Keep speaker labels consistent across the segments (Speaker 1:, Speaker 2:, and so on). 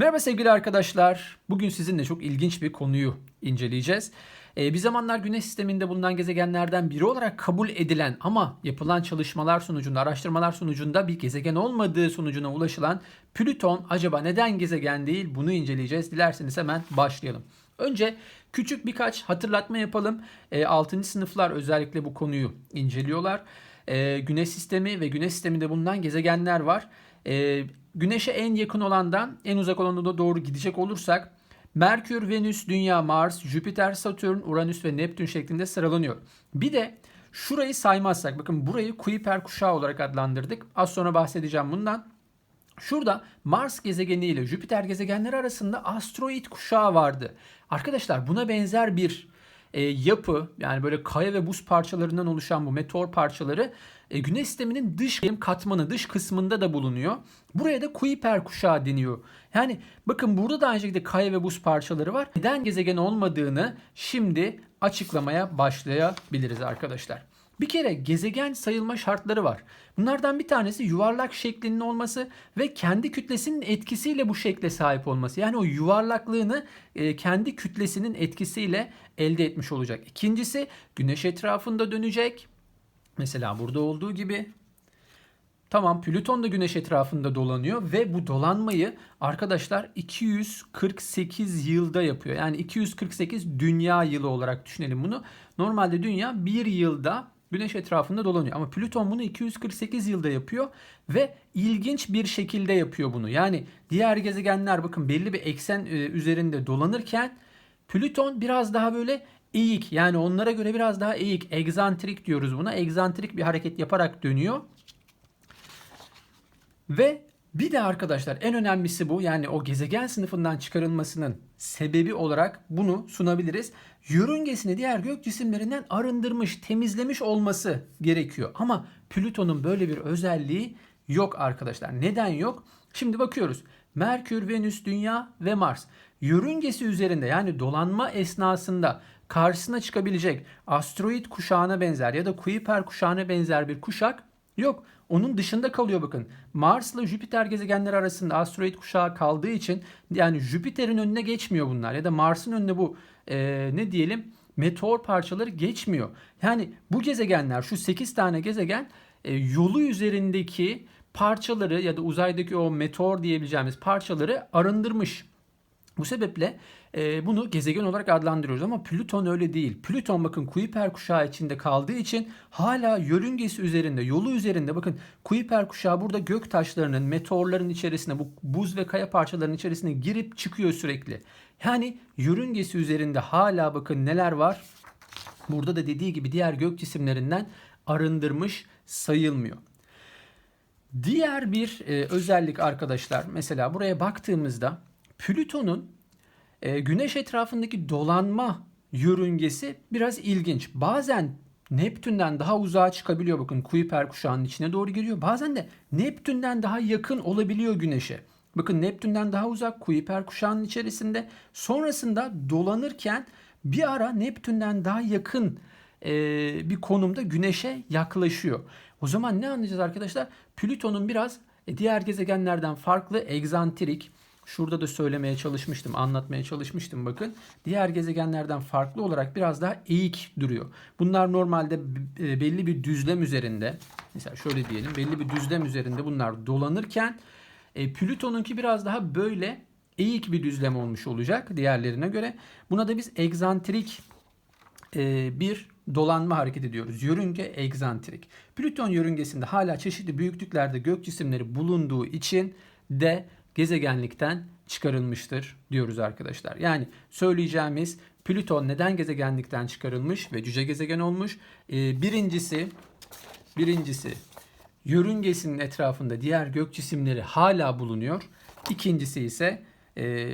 Speaker 1: Merhaba sevgili arkadaşlar. Bugün sizinle çok ilginç bir konuyu inceleyeceğiz. Ee, bir zamanlar Güneş sisteminde bulunan gezegenlerden biri olarak kabul edilen ama yapılan çalışmalar sonucunda, araştırmalar sonucunda bir gezegen olmadığı sonucuna ulaşılan Plüton acaba neden gezegen değil bunu inceleyeceğiz. Dilerseniz hemen başlayalım. Önce küçük birkaç hatırlatma yapalım. E, 6. sınıflar özellikle bu konuyu inceliyorlar. E, güneş sistemi ve güneş sisteminde bulunan gezegenler var. E, güneşe en yakın olandan en uzak olana doğru gidecek olursak Merkür, Venüs, Dünya, Mars, Jüpiter, Satürn, Uranüs ve Neptün şeklinde sıralanıyor. Bir de şurayı saymazsak bakın burayı Kuiper kuşağı olarak adlandırdık. Az sonra bahsedeceğim bundan. Şurada Mars gezegeni ile Jüpiter gezegenleri arasında asteroid kuşağı vardı. Arkadaşlar buna benzer bir e, yapı yani böyle kaya ve buz parçalarından oluşan bu meteor parçaları e, Güneş sisteminin dış katmanı dış kısmında da bulunuyor. Buraya da Kuiper kuşağı deniyor. Yani bakın burada da aynı şekilde kaya ve buz parçaları var. Neden gezegen olmadığını şimdi açıklamaya başlayabiliriz arkadaşlar. Bir kere gezegen sayılma şartları var. Bunlardan bir tanesi yuvarlak şeklinin olması ve kendi kütlesinin etkisiyle bu şekle sahip olması. Yani o yuvarlaklığını e, kendi kütlesinin etkisiyle elde etmiş olacak. İkincisi güneş etrafında dönecek. Mesela burada olduğu gibi Tamam Plüton da güneş etrafında dolanıyor ve bu dolanmayı arkadaşlar 248 yılda yapıyor. Yani 248 dünya yılı olarak düşünelim bunu. Normalde dünya bir yılda güneş etrafında dolanıyor. Ama Plüton bunu 248 yılda yapıyor ve ilginç bir şekilde yapıyor bunu. Yani diğer gezegenler bakın belli bir eksen e, üzerinde dolanırken Plüton biraz daha böyle eğik yani onlara göre biraz daha eğik, egzantrik diyoruz buna. Egzantrik bir hareket yaparak dönüyor. Ve bir de arkadaşlar en önemlisi bu yani o gezegen sınıfından çıkarılmasının sebebi olarak bunu sunabiliriz. Yörüngesini diğer gök cisimlerinden arındırmış, temizlemiş olması gerekiyor. Ama Plüton'un böyle bir özelliği yok arkadaşlar. Neden yok? Şimdi bakıyoruz. Merkür, Venüs, Dünya ve Mars. Yörüngesi üzerinde yani dolanma esnasında karşısına çıkabilecek asteroid kuşağına benzer ya da Kuiper kuşağına benzer bir kuşak yok. Onun dışında kalıyor bakın. Mars ile Jüpiter gezegenleri arasında asteroid kuşağı kaldığı için yani Jüpiter'in önüne geçmiyor bunlar ya da Mars'ın önüne bu e, ne diyelim meteor parçaları geçmiyor. Yani bu gezegenler şu 8 tane gezegen e, yolu üzerindeki parçaları ya da uzaydaki o meteor diyebileceğimiz parçaları arındırmış. Bu sebeple e, bunu gezegen olarak adlandırıyoruz ama Plüton öyle değil. Plüton bakın Kuiper kuşağı içinde kaldığı için hala yörüngesi üzerinde, yolu üzerinde bakın Kuiper kuşağı burada gök taşlarının, meteorların içerisine, bu buz ve kaya parçalarının içerisine girip çıkıyor sürekli. Yani yörüngesi üzerinde hala bakın neler var? Burada da dediği gibi diğer gök cisimlerinden arındırmış sayılmıyor. Diğer bir e, özellik arkadaşlar mesela buraya baktığımızda Plüton'un e, Güneş etrafındaki dolanma yörüngesi biraz ilginç. Bazen Neptün'den daha uzağa çıkabiliyor bakın Kuiper kuşağının içine doğru giriyor. Bazen de Neptün'den daha yakın olabiliyor Güneş'e. Bakın Neptün'den daha uzak Kuiper kuşağının içerisinde. Sonrasında dolanırken bir ara Neptün'den daha yakın e, bir konumda Güneş'e yaklaşıyor. O zaman ne anlayacağız arkadaşlar? Plüton'un biraz e, diğer gezegenlerden farklı egzantrik Şurada da söylemeye çalışmıştım, anlatmaya çalışmıştım bakın. Diğer gezegenlerden farklı olarak biraz daha eğik duruyor. Bunlar normalde e, belli bir düzlem üzerinde, mesela şöyle diyelim, belli bir düzlem üzerinde bunlar dolanırken e, Plüton'unki biraz daha böyle eğik bir düzlem olmuş olacak diğerlerine göre. Buna da biz egzantrik e, bir dolanma hareket ediyoruz. Yörünge egzantrik. Plüton yörüngesinde hala çeşitli büyüklüklerde gök cisimleri bulunduğu için de gezegenlikten çıkarılmıştır diyoruz arkadaşlar. Yani söyleyeceğimiz Plüton neden gezegenlikten çıkarılmış ve cüce gezegen olmuş? Ee, birincisi birincisi yörüngesinin etrafında diğer gök cisimleri hala bulunuyor. İkincisi ise e,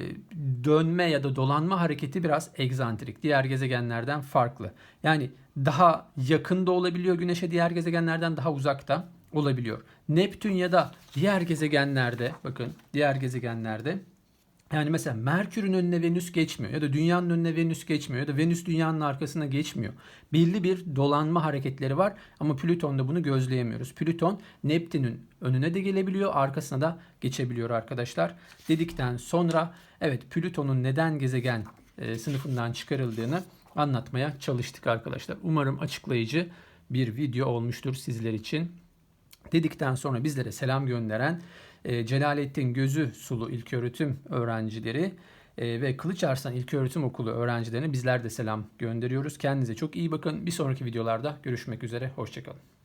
Speaker 1: dönme ya da dolanma hareketi biraz egzantrik. Diğer gezegenlerden farklı. Yani daha yakında olabiliyor Güneş'e diğer gezegenlerden daha uzakta olabiliyor. Neptün ya da diğer gezegenlerde bakın diğer gezegenlerde Yani mesela Merkür'ün önüne Venüs geçmiyor ya da Dünya'nın önüne Venüs geçmiyor ya da Venüs Dünya'nın arkasına geçmiyor. Belli bir dolanma hareketleri var ama Plüton'da bunu gözleyemiyoruz. Plüton Neptün'ün önüne de gelebiliyor, arkasına da geçebiliyor arkadaşlar. Dedikten sonra evet Plüton'un neden gezegen e, sınıfından çıkarıldığını anlatmaya çalıştık arkadaşlar. Umarım açıklayıcı bir video olmuştur sizler için. Dedikten sonra bizlere selam gönderen e, Celalettin Gözü Sulu İlköğretim öğrencileri e, ve Kılıç Arslan İlköğretim Okulu öğrencilerine bizler de selam gönderiyoruz. Kendinize çok iyi bakın. Bir sonraki videolarda görüşmek üzere. Hoşçakalın.